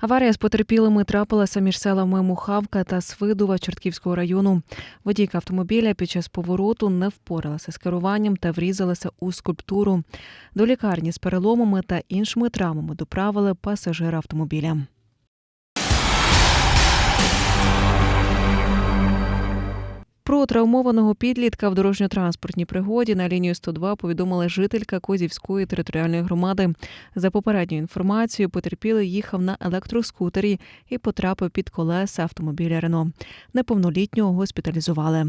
Аварія з потерпілими трапилася між селами Мухавка та Свидова Чортківського району. Водійка автомобіля під час повороту не впоралася з керуванням та врізалася у скульптуру. До лікарні з переломами та іншими травмами доправили пасажира автомобіля. Про травмованого підлітка в дорожньо-транспортній пригоді на лінію 102 повідомила жителька Козівської територіальної громади. За попередньою інформацією, потерпілий їхав на електроскутері і потрапив під колеса автомобіля Рено. Неповнолітнього госпіталізували.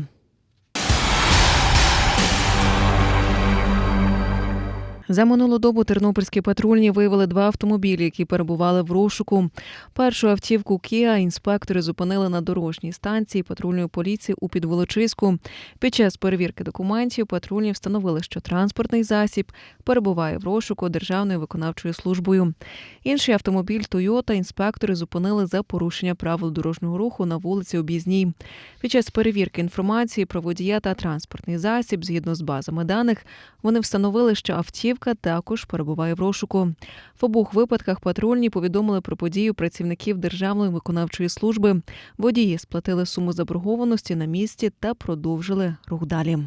За минулу добу тернопільські патрульні виявили два автомобілі, які перебували в розшуку. Першу автівку Kia інспектори зупинили на дорожній станції патрульної поліції у Підволочиську. Під час перевірки документів патрульні встановили, що транспортний засіб перебуває в розшуку Державною виконавчою службою. Інший автомобіль Toyota інспектори зупинили за порушення правил дорожнього руху на вулиці Об'їзній. Під час перевірки інформації про водія та транспортний засіб, згідно з базами даних, вони встановили, що автівка також перебуває в розшуку. В обох випадках патрульні повідомили про подію працівників Державної виконавчої служби. Водії сплатили суму заборгованості на місці та продовжили рух далі.